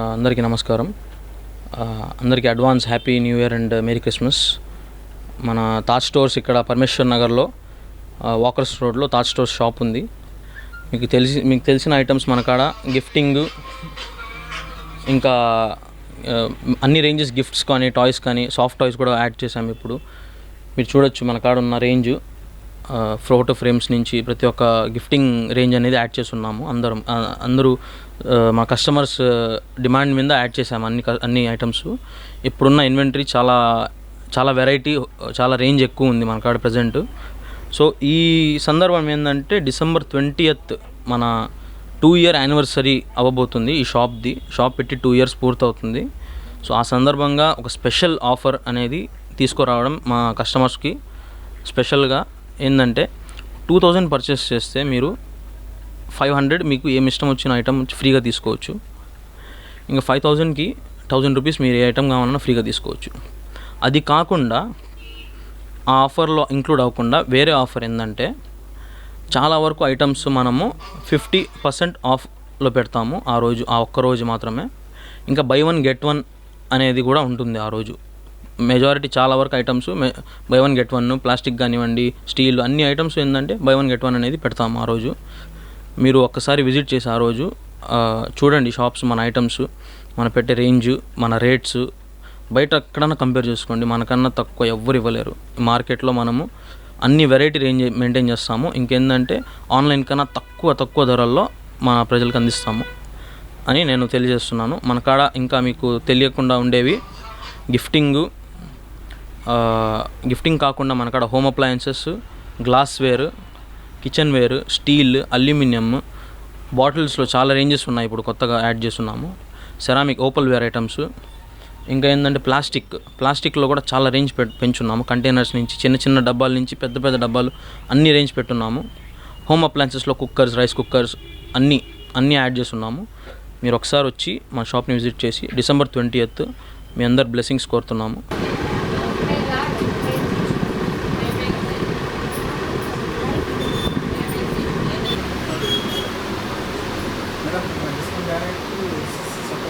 అందరికీ నమస్కారం. అందరికీ advance happy new year and merry Christmas. మన తాజ్ స్టోర్స్ ఇక్కడ పరమేశ్వర్ నగర్లో వాకర్స్ రోడ్లో తాజ్ స్టోర్స్ షాప్ ఉంది. మీకు తెలిసి మీకు తెలిసిన ఐటమ్స్ మన కాడ గిఫ్టింగ్ ఇంకా అన్ని రేంజెస్ గిఫ్ట్స్ కానీ టాయ్స్ కానీ సాఫ్ట్ టాయ్స్ కూడా యాడ్ చేసాము ఇప్పుడు. మీరు చూడొచ్చు మన కాడ ఉన్న రేంజ్. ఫోటో ఫ్రేమ్స్ నుంచి ప్రతి ఒక్క గిఫ్టింగ్ రేంజ్ అనేది యాడ్ చేస్తున్నాము. అందరం అందరూ మా కస్టమర్స్ డిమాండ్ మీద యాడ్ చేసాము అన్ని అన్ని ఐటమ్స్ ఇప్పుడున్న ఇన్వెంటరీ చాలా చాలా వెరైటీ చాలా రేంజ్ ఎక్కువ ఉంది మన కాడ ప్రజెంట్ సో ఈ సందర్భం ఏంటంటే డిసెంబర్ ట్వంటీయత్ మన టూ ఇయర్ యానివర్సరీ అవ్వబోతుంది ఈ షాప్ది షాప్ పెట్టి టూ ఇయర్స్ పూర్తవుతుంది. సో ఆ సందర్భంగా ఒక స్పెషల్ ఆఫర్ అనేది తీసుకురావడం మా కస్టమర్స్కి స్పెషల్గా ఏంటంటే టూ థౌజండ్ పర్చేస్ చేస్తే మీరు ఫైవ్ హండ్రెడ్ మీకు ఏమి ఇష్టం వచ్చిన ఐటమ్ ఫ్రీగా తీసుకోవచ్చు. ఇంకా ఫైవ్ థౌజండ్కి థౌజండ్ రూపీస్ మీరు ఏ ఐటమ్ కావాలన్నా ఫ్రీగా తీసుకోవచ్చు. అది కాకుండా ఆ ఆఫర్లో ఇంక్లూడ్ అవ్వకుండా వేరే ఆఫర్ ఏంటంటే చాలా వరకు ఐటమ్స్ మనము ఫిఫ్టీ పర్సెంట్ ఆఫ్లో పెడతాము ఆ రోజు ఆ ఒక్క రోజు మాత్రమే. ఇంకా బై వన్ గెట్ వన్ అనేది కూడా ఉంటుంది ఆ రోజు. మెజారిటీ చాలా వరకు items buy one get one plastic కానివ్వండి స్టీల్ అన్ని ఐటమ్స్ ఏంటంటే బై వన్ గెట్ వన్ అనేది పెడతాము ఆ రోజు. మీరు ఒక్కసారి విజిట్ చేసి ఆ రోజు చూడండి షాప్స్ మన ఐటమ్స్ మన పెట్టే రేంజ్ మన రేట్స్. బయట ఎక్కడన్నా కంపేర్ చేసుకోండి మనకన్నా తక్కువ ఎవ్వరు ఇవ్వలేరు. మార్కెట్లో మనము అన్ని వెరైటీ రేంజ్ మెయింటైన్ చేస్తాము. ఇంకేందంటే ఆన్లైన్ కన్నా తక్కువ తక్కువ ధరల్లో మన ప్రజలకు అందిస్తాము అని నేను తెలియజేస్తున్నాను. మన కాడ ఇంకా మీకు తెలియకుండా ఉండేవి గిఫ్టింగు గిఫ్టింగ్ కాకుండా మన కాడ home appliances glassware kitchenware steel aluminium బాటిల్స్లో చాలా రేంజెస్ ఉన్నాయి ఇప్పుడు కొత్తగా యాడ్ చేస్తున్నాము. సెరామిక్ ఓపల్ వేర్ ఐటమ్స్ ఇంకా ఏంటంటే ప్లాస్టిక్ ప్లాస్టిక్లో కూడా చాలా రేంజ్ పె పెంచున్నాము. కంటైనర్స్ నుంచి చిన్న చిన్న డబ్బాల నుంచి పెద్ద పెద్ద డబ్బాలు అన్ని రేంజ్ పెట్టున్నాము. హోమ్ అప్లయన్సెస్లో కుక్కర్స్ రైస్ కుక్కర్స్ అన్నీ అన్నీ యాడ్ చేస్తున్నాము. మీరు ఒకసారి వచ్చి మా షాప్ని విజిట్ చేసి డిసెంబర్ ట్వంటీ మీ అందరు బ్లెస్సింగ్స్ కోరుతున్నాము చూసే ఊరిపోయింది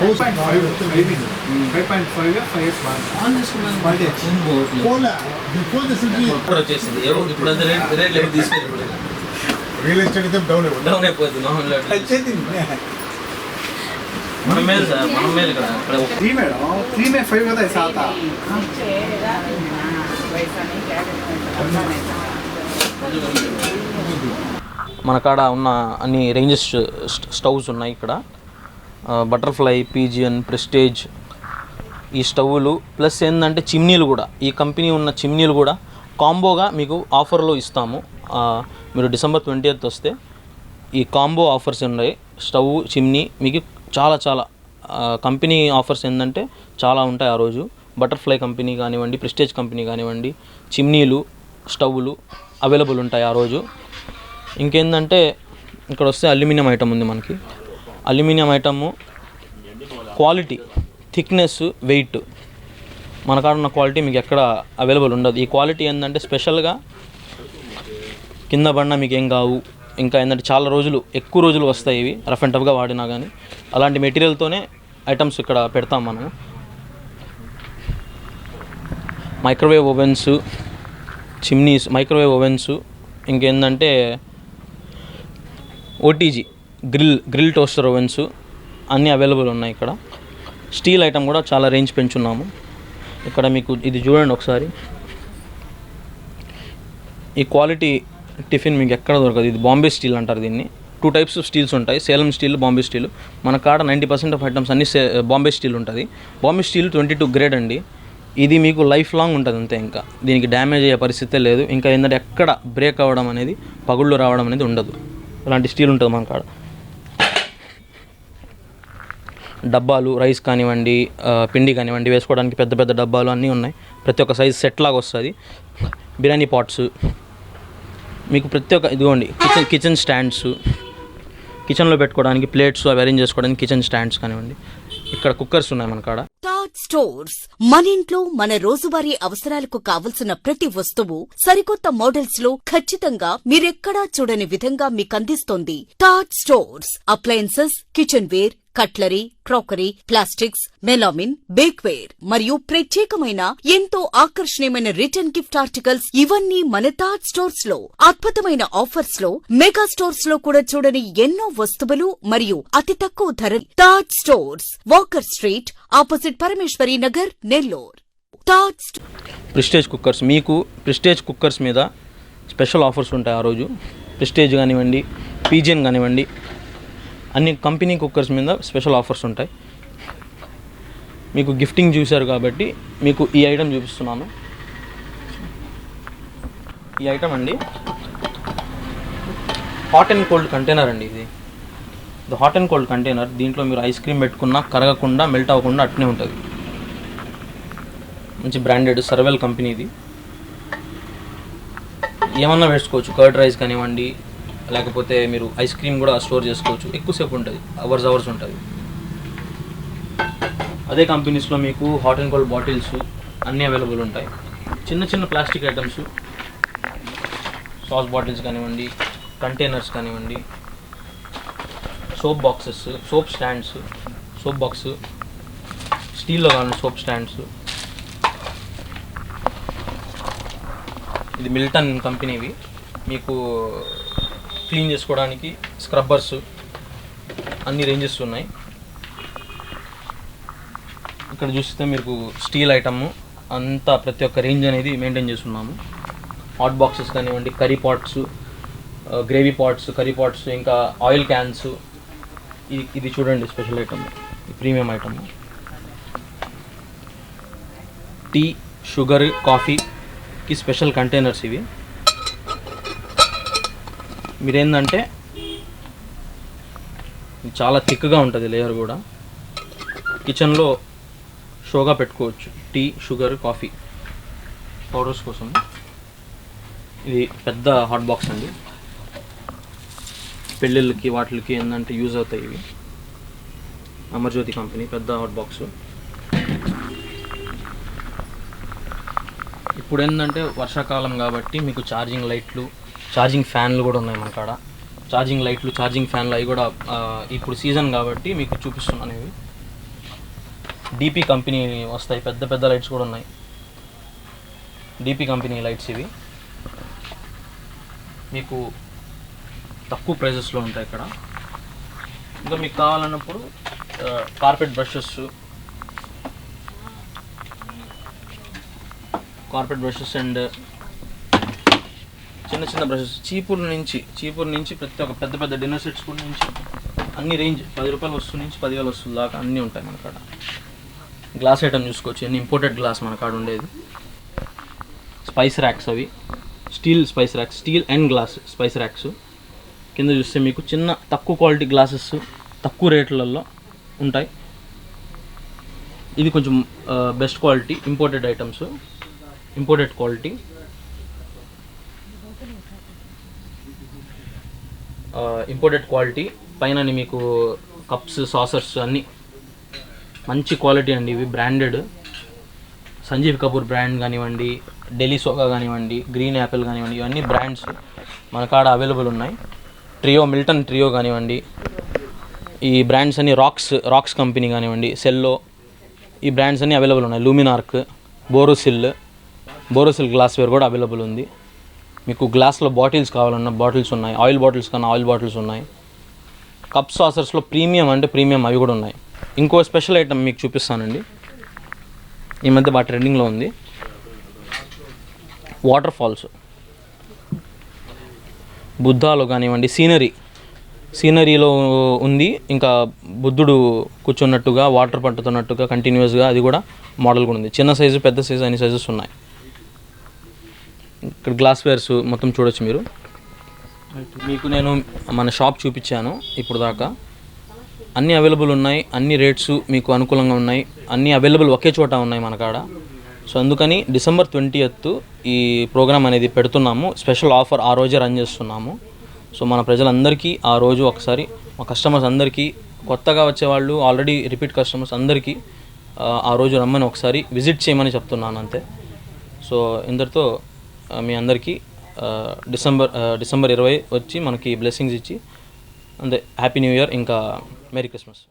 పోస్ట్ వచ్చేసింది ఇప్పుడు రేట్ రేట్ తీసుకెళ్ళి రియల్ ఎస్టేట్ అయితే డౌన్ డౌన్ అయిపోతుంది మామూలుగా మన మేలు సార్ మన మేలు ఇక్కడ ఇక్కడ త్రీ మేడం త్రీ మే ఫైవ్ కదా సాత మన కాడ ఉన్న అన్ని రేంజెస్ స్టవ్స్ ఉన్నాయి ఇక్కడ. బటర్ఫ్లై పీజియన్ ప్రెస్టేజ్ ఈ స్టవ్లు ప్లస్ ఏంటంటే చిమ్నీలు కూడా. ఈ కంపెనీ ఉన్న చిమ్నీలు కూడా కాంబోగా మీకు ఆఫర్లో ఇస్తాము. మీరు డిసెంబర్ ట్వంటీ వస్తే ఈ కాంబో ఆఫర్స్ ఉన్నాయి. స్టవ్ చిమ్నీ మీకు చాలా చాలా కంపెనీ ఆఫర్స్ ఏంటంటే చాలా ఉంటాయి ఆ రోజు. బటర్ఫ్లై కంపెనీ కానివ్వండి ప్రెస్టేజ్ కంపెనీ కానివ్వండి చిమ్నీలు స్టవ్లు అవైలబుల్ ఉంటాయి ఆ రోజు. ఇంకేందంటే ఇక్కడ వస్తే అల్యూమినియం ఐటమ్ ఉంది మనకి. Aluminium item quality thickness weight. మన కాడ ఉన్న క్వాలిటీ మీకు ఎక్కడ అవైలబుల్ ఉండదు. ఈ క్వాలిటీ ఏంటంటే స్పెషల్గా కింద పడినా మీకు ఏం కావు. ఇంకా ఏంటంటే చాలా రోజులు ఎక్కువ రోజులు వస్తాయి ఇవి రఫ్ అండ్ టఫ్గా వాడినా కానీ అలాంటి మెటీరియల్తోనే ఐటమ్స్ ఇక్కడ పెడతాం మనము. Microwave ovens chimneys microwave ovens ఇంకేంటంటే OTG grill grill toaster ovens అన్నీ అవైలబుల్ ఉన్నాయి ఇక్కడ. స్టీల్ ఐటమ్ కూడా చాలా రేంజ్ పెంచున్నాము. ఇక్కడ మీకు ఇది చూడండి ఒకసారి. ఈ క్వాలిటీ టిఫిన్ మీకు ఎక్కడ దొరకదు. ఇది బాంబే స్టీల్ అంటారు దీన్ని. టూ టైప్స్ ఆఫ్ స్టీల్స్ ఉంటాయి. Salem steel Bombay steel. మన కాడ నైంటీ పర్సెంట్ ఆఫ్ ఐటమ్స్ అన్ని సే బాంబే స్టీల్ ఉంటుంది. Bombay steel twenty two grade అండి. ఇది మీకు లైఫ్ లాంగ్ ఉంటుంది అంతే ఇంకా. దీనికి డ్యామేజ్ అయ్యే పరిస్థితే లేదు. ఇంకా ఏంటంటే ఎక్కడ బ్రేక్ అవ్వడం అనేది పగుళ్ళు రావడం అనేది ఉండదు. ఇలాంటి స్టీల్ ఉంటుంది మన కాడ. డబ్బాలు రైస్ కానివ్వండి పిండి కానివ్వండి వేసుకోవడానికి పెద్ద పెద్ద డబ్బాలు అన్నీ ఉన్నాయి. ప్రతి ఒక్క సైజ్ సెట్ లాగా వస్తుంది. బిర్యానీ పాట్స్ మీకు ప్రతి ఒక్క ఇదిగోండి కిచెన్ కిచెన్ స్టాండ్స్ కిచెన్లో పెట్టుకోవడానికి ప్లేట్స్ అవి అరేంజ్ చేసుకోవడానికి కిచెన్ స్టాండ్స్ కానివ్వండి. ఇక్కడ కుక్కర్స్ ఉన్నాయి మన కాడ. స్టోర్స్. మన ఇంట్లో మన రోజువారీ అవసరాలకు కావలసిన ప్రతి వస్తువు సరికొత్త మోడల్స్లో ఖచ్చితంగా మీరెక్కడా చూడని విధంగా మీకందిస్తోంది taught stores. Appliances kitchenware cutlery crockery plastics melamine bakeware మరియు ప్రత్యేకమైన ఎంతో ఆకర్షణీయమైన రిటర్న్ గిఫ్ట్ ఆర్టికల్స్ ఇవన్నీ మన థాట్ స్టోర్స్లో అద్భుతమైన ఆఫర్స్లో మెగా స్టోర్స్లో కూడా చూడని ఎన్నో వస్తువులు మరియు అతి తక్కువ ధర thought stores Walker street opposite Parameswara Nagar Nellore. Prestige cookers మీకు ప్రిస్టేజ్ కుక్కర్స్ మీద స్పెషల్ ఆఫర్స్ ఉంటాయి ఆ రోజు. ప్రిస్టేజ్ కానివ్వండి పీజియన్ కానివ్వండి అన్ని కంపెనీ కుక్కర్స్ మీద స్పెషల్ ఆఫర్స్ ఉంటాయి. మీకు గిఫ్టింగ్ చూశారు కాబట్టి మీకు ఈ ఐటమ్ చూపిస్తున్నాను. ఈ ఐటెం అండి. హాట్ అండ్ కోల్డ్ కంటైనర్ అండి ఇది. ఇది హాట్ అండ్ కోల్డ్ కంటైనర్ దీంట్లో మీరు ఐస్ క్రీమ్ పెట్టుకున్నా కరగకుండా మెల్ట్ అవ్వకుండా అట్నే ఉంటుంది. మంచి బ్రాండెడ్ సర్వెల్ కంపెనీది ఏమన్నా వేసుకోవచ్చు? కర్డ్ రైస్ కానివ్వండి లేకపోతే మీరు ఐస్ క్రీమ్ కూడా స్టోర్ చేసుకోవచ్చు. ఎక్కువసేపు ఉంటుంది. అవర్స్ అవర్స్ ఉంటుంది. అదే కంపెనీస్లో మీకు హాట్ అండ్ కోల్డ్ బాటిల్స్ అన్నీ అవైలబుల్ ఉంటాయి. చిన్న చిన్న ప్లాస్టిక్ ఐటమ్స్ సాస్ బాటిల్స్ కానివ్వండి కంటైనర్స్ కానివ్వండి soap boxes soap stands soap box స్టీల్లో కానీ సోప్ స్టాండ్స్ ఇది మిల్టన్ కంపెనీవి. మీకు క్లీన్ చేసుకోవడానికి స్క్రబ్బర్స్ అన్ని రేంజెస్ ఉన్నాయి. ఇక్కడ చూస్తే మీకు స్టీల్ ఐటమ్ అంతా ప్రతి ఒక్క రేంజ్ అనేది మెయింటైన్ చేస్తున్నాము. హాట్ బాక్సెస్ కానివ్వండి curry pots gravy pots curry pots ఇంకా ఆయిల్ క్యాన్స్ ఇది ఇది చూడండి special item premium item tea sugar coffee కి స్పెషల్ కంటైనర్స్ ఇవి. మీరేందంటే చాలా థిక్గా ఉంటుంది లేయర్ కూడా. కిచెన్లో షోగా పెట్టుకోవచ్చు. టీ షుగర్ కాఫీ పౌడర్స్ కోసం. ఇది పెద్ద హాట్ బాక్స్ అండి. పెళ్ళిళ్ళకి వాటికి ఏంటంటే యూజ్ అవుతాయి ఇవి. అమర్జ్యోతి కంపెనీ పెద్ద హాట్ బాక్స్. ఇప్పుడు ఏంటంటే వర్షాకాలం కాబట్టి మీకు ఛార్జింగ్ లైట్లు ఛార్జింగ్ ఫ్యాన్లు కూడా ఉన్నాయి మన కాడ. ఛార్జింగ్ లైట్లు ఛార్జింగ్ ఫ్యాన్లు అవి కూడా ఇప్పుడు సీజన్ కాబట్టి మీకు చూపిస్తున్నాను ఇవి డీపీ కంపెనీ వస్తాయి పెద్ద పెద్ద లైట్స్ కూడా ఉన్నాయి. డీపీ కంపెనీ లైట్స్ ఇవి. మీకు తక్కువ ప్రైజెస్లో ఉంటాయి ఇక్కడ. ఇంకా మీకు కావాలన్నప్పుడు carpet brushes carpet brushes and చిన్న చిన్న బ్రషెస్. చీపుల నుంచి చీపుల నుంచి ప్రతి ఒక్క పెద్ద పెద్ద డిన్నర్ సెట్స్ కూడా నుంచి అన్ని రేంజ్ పది రూపాయల వస్తువు నుంచి పదివేల వస్తువుల దాకా అన్నీ ఉంటాయి మన కాడ. గ్లాస్ ఐటమ్ చూసుకోవచ్చు. అన్ని ఇంపోర్టెడ్ గ్లాస్ మన కాడ ఉండేది. స్పైస్ ర్యాక్స్ అవి. Steel spice racks steel and glass spice racks కింద చూస్తే మీకు చిన్న తక్కువ క్వాలిటీ గ్లాసెస్ తక్కువ రేట్లలో ఉంటాయి. ఇది కొంచెం best quality imported items imported quality. Imported quality. పైన మీకు కప్స్ సాసర్స్ అన్నీ మంచి క్వాలిటీ అండి ఇవి బ్రాండెడ్. సంజీవ్ కపూర్ బ్రాండ్ కానివ్వండి ఢిల్లీ సోగా కానివ్వండి గ్రీన్ యాపిల్ కానివ్వండి ఇవన్నీ బ్రాండ్స్ మన కాడ అవైలబుల్ ఉన్నాయి. ట్రియో మిల్టన్ ట్రియో కానివ్వండి ఈ బ్రాండ్స్ అన్ని రాక్స్ రాక్స్ కంపెనీ కానివ్వండి సెల్లో ఈ బ్రాండ్స్ అన్ని అవైలబుల్ ఉన్నాయి. లూమినార్క్ బోరోసిల్ బోరోసిల్ గ్లాస్వేర్ కూడా అవైలబుల్ ఉంది. మీకు గ్లాస్లో బాటిల్స్ కావాలన్నా బాటిల్స్ ఉన్నాయి. ఆయిల్ బాటిల్స్ కన్నా ఆయిల్ బాటిల్స్ ఉన్నాయి. కప్ సాసర్స్లో ప్రీమియం అంటే ప్రీమియం అవి కూడా ఉన్నాయి. ఇంకో స్పెషల్ ఐటమ్ మీకు చూపిస్తానండి. ఈ మధ్య బాగా ట్రెండింగ్లో ఉంది. Water falls. బుద్ధాలో కానివ్వండి సీనరీ. సీనరీలో ఉంది. ఇంకా బుద్ధుడు కూర్చున్నట్టుగా వాటర్ పట్టుతున్నట్టుగా కంటిన్యూస్గా అది కూడా మోడల్ కూడా ఉంది. చిన్న సైజు పెద్ద సైజు అన్ని సైజెస్ ఉన్నాయి. ఇక్కడ గ్లాస్ వేర్స్ మొత్తం చూడొచ్చు మీరు. మీకు నేను మన షాప్ చూపించాను ఇప్పుడు దాకా. అన్నీ అవైలబుల్ ఉన్నాయి అన్ని రేట్స్ మీకు అనుకూలంగా ఉన్నాయి అన్నీ అవైలబుల్ ఒకే చోట ఉన్నాయి మన కాడ. సో అందుకని డిసెంబర్ ట్వంటీ ఈ ప్రోగ్రామ్ అనేది పెడుతున్నాము. స్పెషల్ ఆఫర్ ఆ రోజే రన్ చేస్తున్నాము. సో మన ప్రజలందరికీ ఆ రోజు ఒకసారి మా కస్టమర్స్ అందరికీ కొత్తగా వచ్చేవాళ్ళు ఆల్రెడీ రిపీట్ కస్టమర్స్ అందరికీ ఆ, రోజు రమ్మని ఒకసారి విజిట్ చేయమని చెప్తున్నాను అంతే. సో ఆ, మీ అందరికీ డిసెంబర్ డిసెంబర్ ఇరవై వచ్చి మనకి బ్లెస్సింగ్స్ ఇచ్చి అంతే హ్యాపీ న్యూ ఇయర్ ఇంకా మెరీ క్రిస్మస్